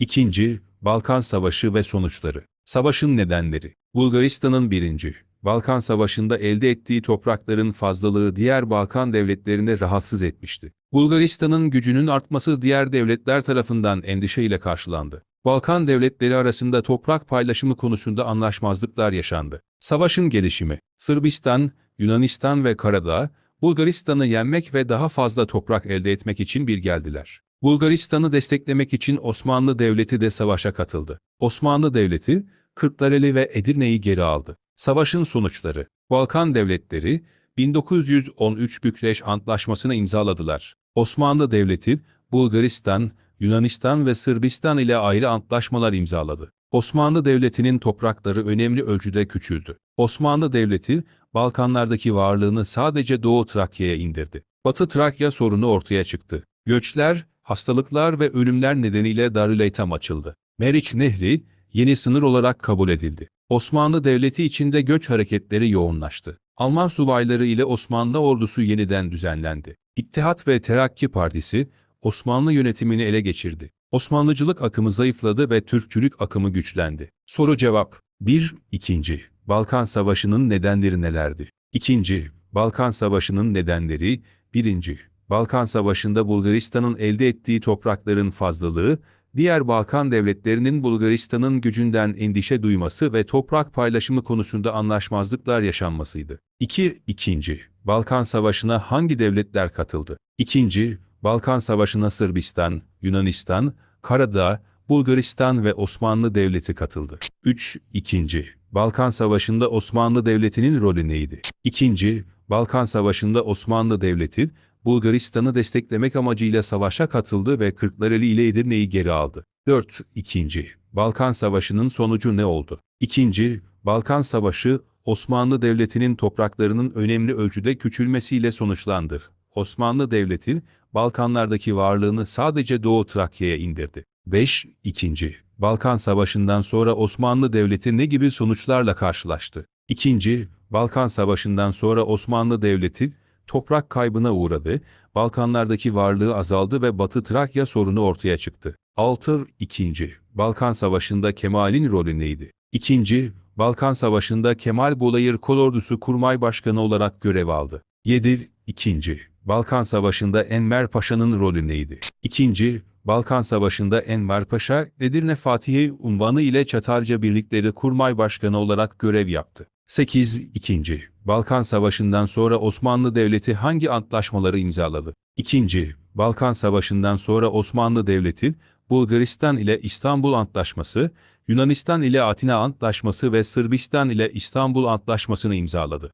2. Balkan Savaşı ve sonuçları. Savaşın nedenleri. Bulgaristan'ın 1. Balkan Savaşı'nda elde ettiği toprakların fazlalığı diğer Balkan devletlerini rahatsız etmişti. Bulgaristan'ın gücünün artması diğer devletler tarafından endişeyle karşılandı. Balkan devletleri arasında toprak paylaşımı konusunda anlaşmazlıklar yaşandı. Savaşın gelişimi, Sırbistan, Yunanistan ve Karadağ, Bulgaristan'ı yenmek ve daha fazla toprak elde etmek için bir geldiler. Bulgaristan'ı desteklemek için Osmanlı Devleti de savaşa katıldı. Osmanlı Devleti, Kırklareli ve Edirne'yi geri aldı. Savaşın sonuçları, Balkan devletleri, 1913 Bükreş Antlaşması'nı imzaladılar. Osmanlı Devleti, Bulgaristan, Yunanistan ve Sırbistan ile ayrı antlaşmalar imzaladı. Osmanlı Devleti'nin toprakları önemli ölçüde küçüldü. Osmanlı Devleti, Balkanlardaki varlığını sadece Doğu Trakya'ya indirdi. Batı Trakya sorunu ortaya çıktı. Göçler, hastalıklar ve ölümler nedeniyle Darüleytam açıldı. Meriç Nehri, yeni sınır olarak kabul edildi. Osmanlı Devleti içinde göç hareketleri yoğunlaştı. Alman subayları ile Osmanlı ordusu yeniden düzenlendi. İttihat ve Terakki Partisi, Osmanlı yönetimini ele geçirdi. Osmanlıcılık akımı zayıfladı ve Türkçülük akımı güçlendi. Soru cevap 1. 2. Balkan Savaşı'nın nedenleri nelerdi? 2. Balkan Savaşı'nın nedenleri 1. Balkan Savaşı'nda Bulgaristan'ın elde ettiği toprakların fazlalığı, diğer Balkan devletlerinin Bulgaristan'ın gücünden endişe duyması ve toprak paylaşımı konusunda anlaşmazlıklar yaşanmasıydı. 2. 2. Balkan Savaşı'na hangi devletler katıldı? 2. Balkan Savaşı'na Sırbistan, Yunanistan, Karadağ, Bulgaristan ve Osmanlı Devleti katıldı. 3. 2. Balkan Savaşı'nda Osmanlı Devleti'nin rolü neydi? 2. Balkan Savaşı'nda Osmanlı Devleti, Bulgaristan'ı desteklemek amacıyla savaşa katıldı ve Kırklareli ile Edirne'yi geri aldı. 4. 2. Balkan Savaşı'nın sonucu ne oldu? 2. Balkan Savaşı, Osmanlı Devleti'nin topraklarının önemli ölçüde küçülmesiyle sonuçlandı. Osmanlı Devleti, Balkanlardaki varlığını sadece Doğu Trakya'ya indirdi. 5. 2. Balkan Savaşı'ndan sonra Osmanlı Devleti ne gibi sonuçlarla karşılaştı? 2. Balkan Savaşı'ndan sonra Osmanlı Devleti, toprak kaybına uğradı, Balkanlardaki varlığı azaldı ve Batı Trakya sorunu ortaya çıktı. 6. 2. Balkan Savaşı'nda Kemal'in rolü neydi? 2. Balkan Savaşı'nda Kemal Bolayır Kolordusu Kurmay Başkanı olarak görev aldı. 7. 2. Balkan Savaşı'nda Enver Paşa'nın rolü neydi? 2. Balkan Savaşı'nda Enver Paşa, Edirne Fatihi unvanı ile Çatarca birlikleri Kurmay Başkanı olarak görev yaptı. 8. 2. Balkan Savaşı'ndan sonra Osmanlı Devleti hangi antlaşmaları imzaladı? 2. Balkan Savaşı'ndan sonra Osmanlı Devleti, Bulgaristan ile İstanbul Antlaşması, Yunanistan ile Atina Antlaşması ve Sırbistan ile İstanbul Antlaşması'nı imzaladı.